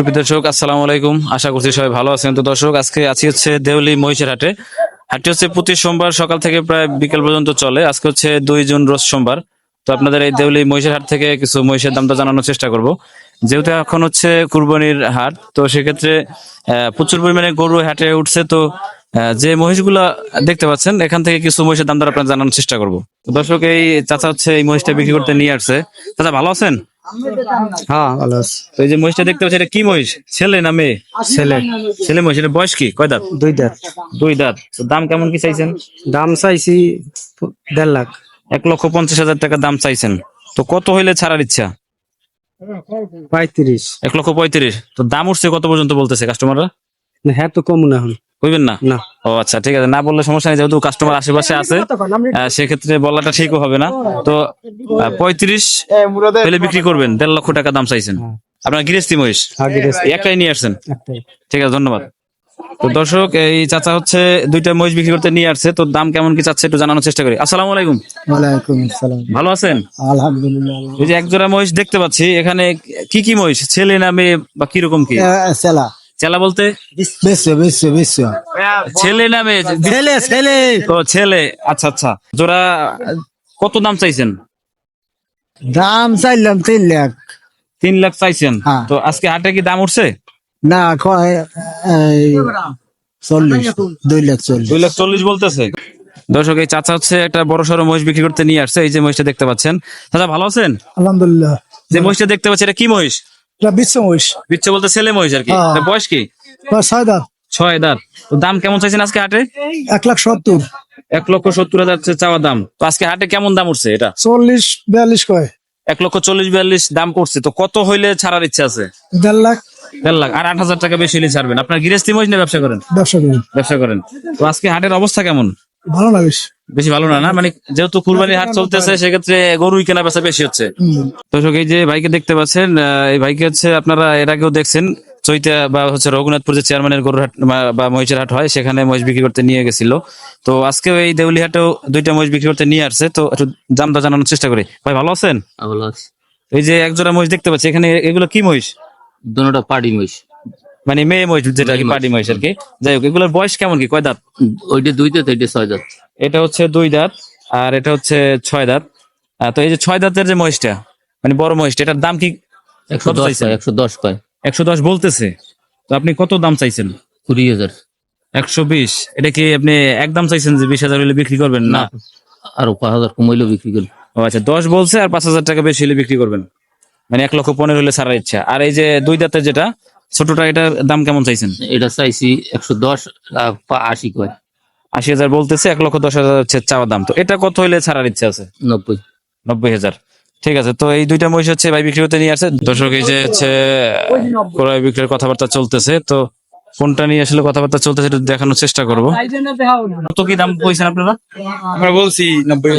সুপ্রিয় দর্শক, আসসালামু আলাইকুম। আশা করছি সবাই ভালো আছেন। তো দর্শক, আজকে আছি হচ্ছে দেউলি মহিষের হাটে। হাটটি হচ্ছে প্রতি সোমবার সকাল থেকে প্রায় বিকেল পর্যন্ত চলে। আজকে হচ্ছে দুই জুন রোজ সোমবার। তো আপনাদের এই দেউলি মহিষের হাট থেকে কিছু মহিষের দামটা জানানোর চেষ্টা করব। যেহেতু এখন হচ্ছে কুরবানির হাট, তো সেক্ষেত্রে প্রচুর পরিমাণে গরু হাটে উঠছে। তো যে মহিষগুলা দেখতে পাচ্ছেন, এখান থেকে কিছু মহিষের দাম দর আপনার জানানোর চেষ্টা করব। দর্শক, এই চাচা হচ্ছে এই মহিষটা বিক্রি করতে নিয়ে আসছে। চাচা, ভালো আছেন? হ্যাঁ। ভালো আছে। এই যে মহিষটা দেখতে পাচ্ছি এটা কি মহিষ? ছেলে না মেয়ে? ছেলে। ছেলে মহিষ এটা বয়স কি? কয় দাঁত? দুই দাঁত। দুই দাঁত। তো দাম কেমন কি চাইছেন? দাম চাইছি দেড় লাখ। এক লক্ষ পঞ্চাশ হাজার টাকা দাম চাইছেন। তো কত হইলে ছাড়ার ইচ্ছা? পঁয়ত্রিশ। এক লক্ষ পঁয়ত্রিশ। তো দাম উঠছে কত পর্যন্ত বলতেছে কাস্টমাররা? হ্যাঁ তো কম না এখন। কইবেন না? না। ও আচ্ছা ঠিক আছে। না বললে সমস্যা নেই যেহেতু কাস্টমার আশেপাশে আছে সেক্ষেত্রে বলাটা ঠিকও হবে না। তো পঁয়ত্রিশ হলে বিক্রি করবেন দেড় লক্ষ টাকা দাম চাইছেন। আপনার গৃহস্থী মহিষ? এই একটাই নিয়ে আসছেন? ঠিক আছে ধন্যবাদ। তো দর্শক এই চাচা হচ্ছে দুইটা মহিষ বিক্রি করতে নিয়ে আসছে তো দাম কেমন কি চাচ্ছে একটু জানানোর চেষ্টা করি। আসসালামু আলাইকুম। ওয়ালাইকুম আসসালাম। ভালো আছেন? আলহামদুলিল্লাহ। এই যে একজোড়া মহিষ দেখতে পাচ্ছি এখানে কি কি মহিষ? ছেলে না মেয়ে বা কীরকম কি? সেলা। চেলা বলতে? ছেলে না মেয়ে? ছেলে ছেলে। ও ছেলে। আচ্ছা আচ্ছা। জোড়া কত দাম চাইছেন? দাম চাইলাম তিন লাখ। তিন লাখ চাইছেন? হ্যাঁ। তো আজকে হাটে কি দাম উঠছে? না চল্লিশ দুই লাখ চল্লিশ। দুই লাখ চল্লিশ বলতেছে। দর্শক এই চাচা হচ্ছে একটা বড় সড়ো মহিষ বিক্রি করতে নিয়ে আসছে। এই যে মহিষটা দেখতে পাচ্ছেন। চাচা ভালো আছেন? আলহামদুলিল্লাহ। যে মহিষটা দেখতে পাচ্ছি এটা কি মহিষ? এটা বিশ্ব মহিষ। বিচ্ছে বলতে ছেলে মহিষ আর কি। হ্যাঁ। বয়স কি? ছয় দাঁত। ছয় দাঁত। তো দাম কেমন চাইছেন আজকে হাটে? এক লাখ সত্তর। এক লক্ষ সত্তর হাজার চাওয়া দাম। তো আজকে হাটে কেমন দাম উঠছে এটা? চল্লিশ বিয়াল্লিশ কয়? এক লক্ষ চল্লিশ বিয়াল্লিশ দাম করছে। তো কত হইলে ছাড়ার ইচ্ছা আছে? দেড় লাখ। দেড় লাখ। আর আট হাজার টাকা বেশি হলে ছাড়বেন। আপনার গৃহস্থী মহিষ নিয়ে ব্যবসা করেন? ব্যবসা করি। ব্যবসা করেন। তো আজকে হাটের অবস্থা কেমন? ভালো না বেশ? বেশি ভালো না না? মানে যেহেতু কুরবানির হাট চলতেছে সেক্ষেত্রে গরুই কেনা বেচা বেশি হচ্ছে। দর্শক এই যে ভাইকে দেখতে পাচ্ছেন এই ভাইকে হচ্ছে আপনারা এর আগেও দেখছেন চৈতা বা হচ্ছে রঘুনাথপুর যে চেয়ারম্যানের গরুর হাট বা- মহিষের হাট হয় সেখানে মহিষ বিক্রি করতে নিয়ে গেছিল। তো আজকেও এই দেউলি হাটেও দুইটা মহিষ বিক্রি করতে নিয়ে আসছে তো একটু দামটা জানানোর চেষ্টা করি। ভাই ভালো আছেন? ভালো আছে। এই যে একজোড়া মহিষ দেখতে পাচ্ছি এখানে এগুলো কি মহিষ? দুটা পার্টি মহিষ। মানে মেয়ে মহিষ যেটা কি পাটি মহিষ আর কি। যাই হোক এগুলোর বয়স কেমন কি? কয় দাঁত? ওইটা দুই দাঁত ওইটা ছয় দাঁত। এটা হচ্ছে দুই দাঁত আর এটা হচ্ছে ছয় দাঁত। তো এই যে ছয় দাঁতের যে মহিষটা মানে বড় মহিষটা এটার দাম কি একশো দশ? একশো দশ কয় একশো দশ বলতেছে। তো আপনি কত দাম চাইছেন? কুড়ি হাজার। একশো বিশ। এটা কি আপনি একদম চাইছেন যে বিশ হাজার হলে বিক্রি করবেন? না। আরও পাঁচ হাজার কমাইলেও বিক্রি করি ও আচ্ছা দশ বলছে আর পাঁচ হাজার টাকা বেশি হলে বিক্রি করবেন। মানে এক লক্ষ পনেরো হলে ছাড়ার ইচ্ছা। আর এই যে দুই দাঁতের যেটা ছোটটা এটার দাম কেমন চাইছেন? এটা চাইছি একশো দশ আশি কয়। আশি হাজার বলতেছে এক লক্ষ দশ হাজার হচ্ছে চাওয়া দাম। তো এটা কত হইলে ছাড়ার ইচ্ছা আছে? নব্বই। নব্বই হাজার। ঠিক আছে তো এই দুইটা মহিষ হচ্ছে ভাই বিক্রি করতে নিয়ে আসছে। দর্শক এই যে হচ্ছে ক্রয় বিক্রয়ের কথাবার্তা চলতেছে তো কোনটা নিয়ে আসলে কথাবার্তা চলতেছে সেটা দেখানোর চেষ্টা করব। কত কি দাম কইছেন আপনারা? আমরা বলছি নব্বই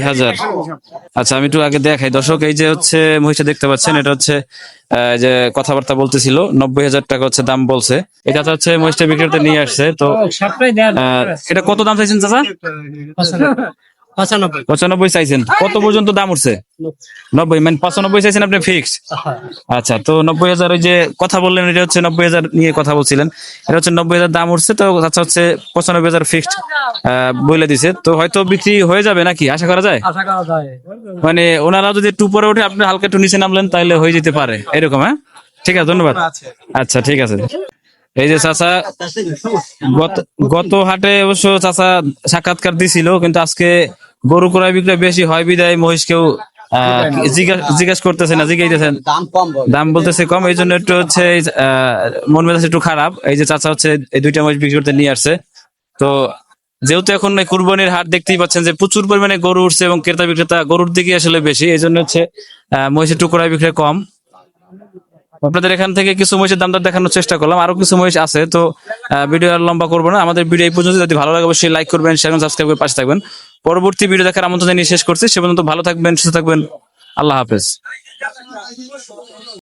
হাজার। আচ্ছা আমি একটু আগে দেখাই। দর্শক এই যে হচ্ছে মহিষা দেখতে পাচ্ছেন এটা হচ্ছে আহ, যে কথাবার্তা বলতেছিল নব্বই হাজার টাকা হচ্ছে দাম বলছে। এটা তো হচ্ছে মহিষটা বিক্রি করতে নিয়ে আসছে তো আহ, এটা কত দাম চাইছেন চাচা? পঁচানব্বই। চাইছেন। কত পর্যন্ত দাম উঠছে? নব্বই মানে পঁচানব্বই চাইছেন আপনি আচ্ছা তো নব্বই হাজার ওই যে কথা বললেন এটা হচ্ছে নব্বই হাজার নিয়ে কথা বলছিলেন। এটা হচ্ছে নব্বই হাজার দাম উঠছে তো আচ্ছা হচ্ছে পঁচানব্বই হাজার ফিক্সড বলে দিছে। তো হয়তো বিক্রি হয়ে যাবে নাকি? আশা করা যায়? মানে ওনারা যদি একটু উপরে উঠে আপনি হালকা একটু নিচে নামলেন তাহলে হয়ে যেতে পারে। এরকম হ্যাঁ? ঠিক আছে ধন্যবাদ। আচ্ছা ঠিক আছে। এই যে চাচা গত গত হাটে অবশ্য চাচা সাক্ষাৎকার দিছিল কিন্তু আজকে গরু ক্রয় বিক্রয় বেশি হয় বিদায় মহিষ কেউ জিজ্ঞাস- জিজ্ঞাসা করতেছে না জিজ্ঞাইতেছেন দাম বলতেছে কম এই জন্য একটু হচ্ছে মন মেজাজ একটু খারাপ। এই যে চাচা হচ্ছে এই দুইটা মহিষ বিক্রি করতে নিয়ে আসছে। তো যেহেতু এখন কুরবানির হাট দেখতেই পাচ্ছেন যে প্রচুর পরিমাণে গরু উঠছে এবং ক্রেতা বিক্রেতা গরুর দিকে আসলে বেশি এই জন্য হচ্ছে আহ, মহিষের টুকরা বিক্রয় কম। আপনাদের এখান থেকে কিছু মহিষের দাম দর দেখানোর চেষ্টা করলাম আরও কিছু মহিষ আছে তো ভিডিও আর লম্বা করব না। আমাদের ভিডিও এই পর্যন্ত যদি ভালো লাগে অবশ্যই লাইক করবেন শেয়ার সাবস্ক্রাইব করে পাশে থাকবেন। পরবর্তী ভিডিও দেখার আমন্ত্রণ জানিয়ে শেষ করছি। সে পর্যন্ত ভালো থাকবেন, সুস্থ থাকবেন। আল্লাহ হাফেজ।